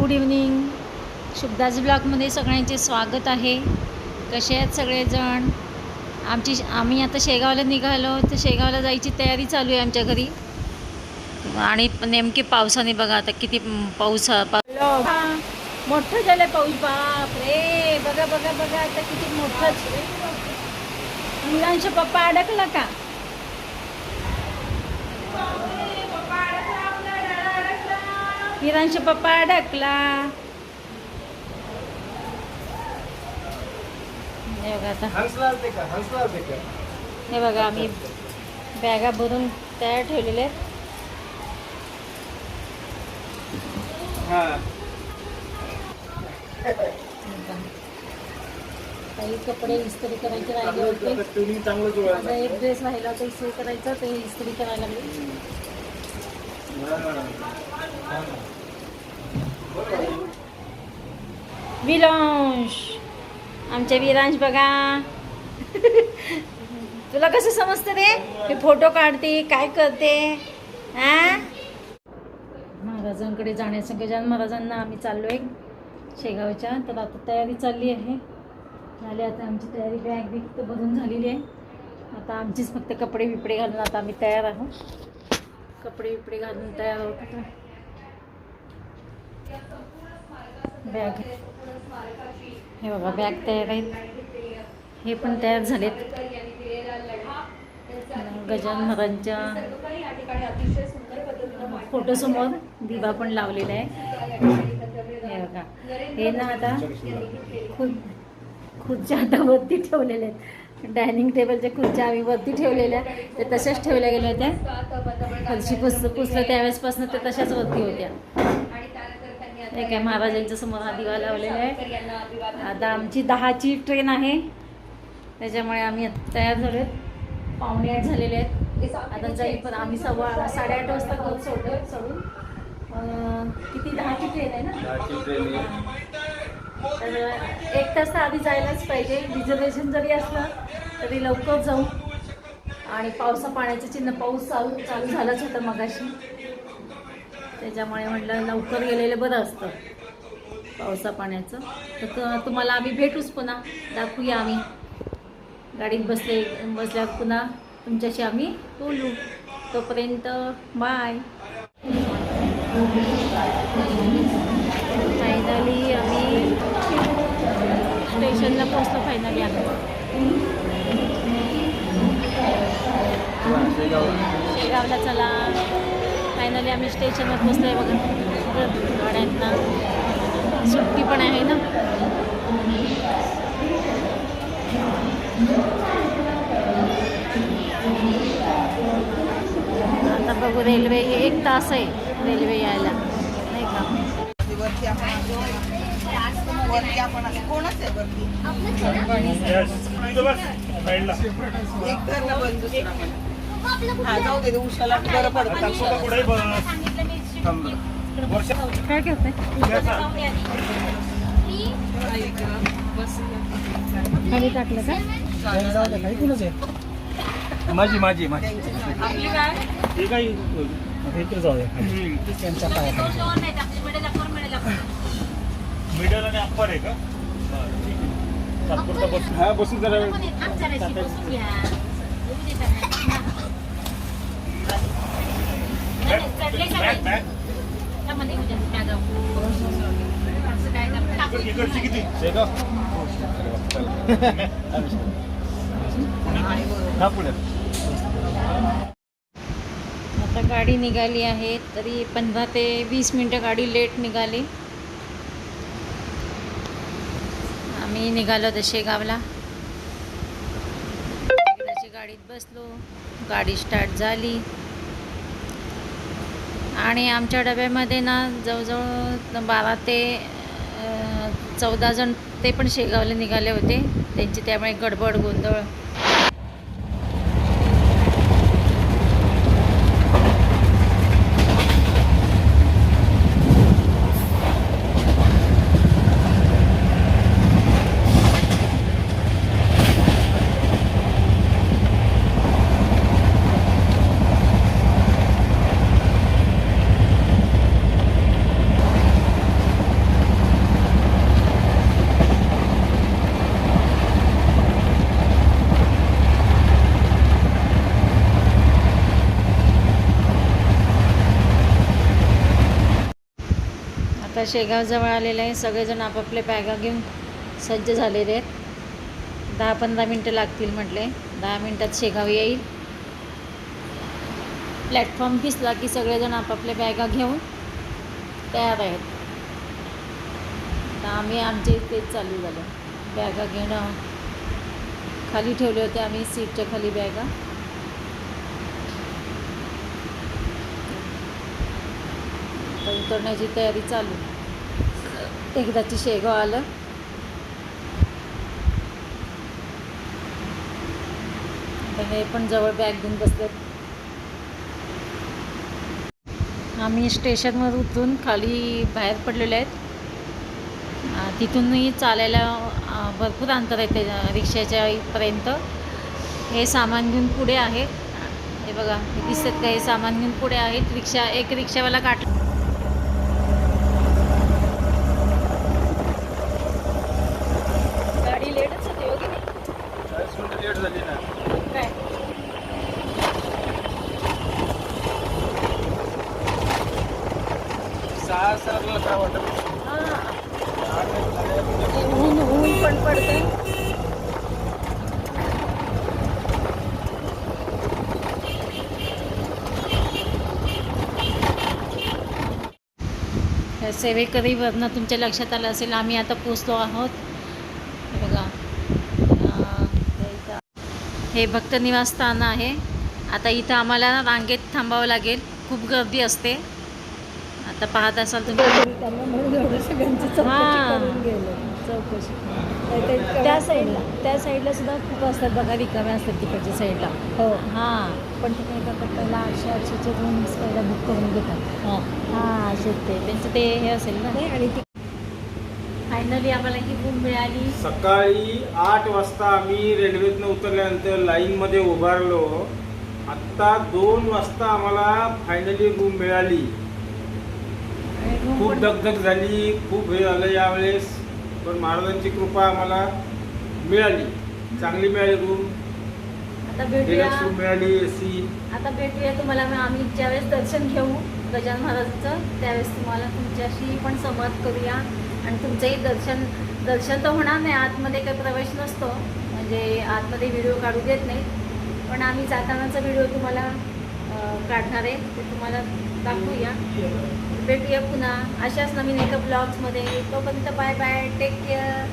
Good evening. शुभदास ब्लॉगमध्ये सगळ्यांचे स्वागत आहे. कसे आहेत सगळेजण? आमची आम्ही आता शेगावला निघालो. तर शेगावला जायची तयारी चालू आहे आमच्या घरी. आणि नेमकी पावसाने बघा आता किती पाऊस पाऊस. मोठं झालं पाऊस. बाप रे बघा बघा बघा आता किती मोठं. मुलांचा पप्पा अडकला का? हिरांचा पप्पा अडकला हे बघा आता. हे बघा आम्ही बॅगा भरून तयार ठेवलेले हा. काही कपडे इस्त्री करायचे राहिले होते. माझा एक ड्रेस राहिला होता इस्त्री करायचा ते इस्त्री करायला लागले. विलांश. आमच्या विरांश बघा. तुला कसं समजतं रे? मी फोटो काढते काय करते? हा? महाराजांकडे जाण्याचं गजानन महाराजांना आम्ही चाललोय शेगावच्या. तर आता तयारी चालली आहे. झाली आता आमची तयारी. बॅग बिग तर भरून झालेली आहे. आता आमचीच फक्त कपडे बिपडे घालून आता आम्ही तयार आहोत. कपडे बिपडे घालून तयार आहोत बॅग. हे बघा बॅग तयार आहेत. हे पण तयार झालेत. गजान महाराजांच्या फोटोसमोर दिवा पण लावलेला आहे. हे बघा हे ना आता खुद खुर्च्या आता वरती ठेवलेल्या आहेत. डायनिंग टेबलच्या खुर्च्या आम्ही वरती ठेवलेल्या त्या तशाच ठेवल्या गेल्या होत्या. फरशी पुस पुसलं त्यावेळेसपासून त्या तशाच वरती होत्या. हे काय महाराजांच्या समोर हा दिवा लावलेला आहे. आता आमची दहाची ट्रेन आहे. त्याच्यामुळे आम्ही आता तयार झालो आहेत पावणे आठ झालेले आहेत. आता जाईल पण आम्ही सव्वा साडेआठ वाजता घर सोडलं सोडून किती? दहाची ट्रेन आहे ना? तर एक तास तर आधी जायलाच पाहिजे. रिझर्वेशन जरी असलं तरी लवकर जाऊ. आणि पावसा पाण्याचं चिन्ह पाऊस चालू चालू झालाच होता मगाशी. त्याच्यामुळे म्हटलं लवकर गेलेलं बरं असतं पावसा पाण्याचं तर तु- तुम्हाला आम्ही भेटूच पुन्हा. दाखवूया आम्ही. गाडीत बसले बसल्यावर पुन्हा तुमच्याशी आम्ही बोलू. तोपर्यंत बाय. फायनली आम्ही स्टेशनला पोचलो फायनली आम्ही. शेगावला चला. फायनली आम्ही स्टेशनवर पोचलो आहे बघा गाड्यांना. सुट्टी पण आहे ना. आता बघू रेल्वे एक तास आहे रेल्वे यायला. नाही का? आहे पण. हा जाऊ दे उशाला बरं पडतं. उशाला. काय करते खाली टाकलं का? माझी माझी माझी. आपली काय? हे काय हे जाऊ त्यांच्या मिडल आणि अप्पर आहे का? हा बसून जरा आता गाडी निघाली आहे तरी पंधरा ते वीस मिनटं गाडी लेट निघाली. आम्ही निघालो तसे गावला बसलो गाडी स्टार्ट झाली. आणि आमच्या डब्यामध्ये ना जवळजवळ बारा ते चौदा जण ते पण शेगावला निघाले होते. त्यांची त्यामुळे गडबड गोंधळ. आता शेगावजवळ आलेलं आहे. सगळेजण आपापले बॅगा घेऊन सज्ज झालेले आहेत. दहा पंधरा मिनटं लागतील म्हटले. दहा मिनटात शेगाव येईल. प्लॅटफॉर्म दिसला की सगळेजण आपापल्या बॅगा घेऊन तयार आहेत. तर आम्ही आमचे तेच चालू झालं. बॅगा घेणं खाली ठेवले होते आम्ही सीटच्या खाली बॅगा. आता उतरण्याची तयारी चालू. एकदाची शेगाव आलं. हे पण जवळ बॅग घेऊन बसले. आम्ही स्टेशनवर उतरून खाली बाहेर पडलेले आहेत. तिथूनही चालायला भरपूर अंतर आहे त्या रिक्षाच्या पर्यंत हे सामान घेऊन पुढे आहे. हे बघा दिसत का? हे सामान घेऊन पुढे आहेत. रिक्षा एक रिक्षावाला काट गाडी लेटच होते हो की नाही? चाळीस मिनिटं लेट झाली ना काय सहा सहाला काय वाटत हां ऊन ऊन पण पडते सेवेकरीवरनं तुमच्या लक्षात आलं असेल आम्ही आता पोचलो आहोत. बघा. हे इथं- हे भक्त निवासस्थान आहे. आता इथं आम्हाला रांगेत थांबावं लागेल. खूप गर्दी असते. आता पाहत असाल तुम्ही. हां चौकशी त्या साईडला त्या साईडला सुद्धा खूप असतात बघा रिकाम्या असतात तिकडच्या साईडला हो. हां. पण तिकडे काय करतात पहिला आठशे आठशेचे रूम्स पहिला बुक करून घेतात. हां. असे ते. त्यांचं ते हे असेल ना. आणि फायनली आम्हाला ही रूम मिळाली. सकाळी आठ वाजता आम्ही रेल्वेतनं उतरल्यानंतर लाईनमध्ये उभारलो. आत्ता दोन वाजता आम्हाला फायनली रूम मिळाली. खूप दगदग झाली खूप हे झालं यावेळेस. पण महाराजांची कृपा आम्हाला मिळाली. चांगली मिळाली रूम. आता भेटूया. रूम मिळाली ए सी आता भेटूया तुम्हाला. आम्ही ज्यावेळेस दर्शन घेऊ गजानन महाराजांचं त्यावेळेस तुम्हाला तुमच्याशी पण संवाद करूया. आणि तुमचंही दर्शन दर्शन तर होणार नाही. आतमध्ये काही प्रवेश नसतो. म्हणजे आतमध्ये व्हिडिओ काढू देत नाही पण आम्ही जातानाचा व्हिडिओ तुम्हाला काढणार आहे ते तुम्हाला दाखवूया. भेटूया पुन्हा. अशाच नवीन एका ब्लॉग्समध्ये तोपर्यंत बाय बाय टेक केअर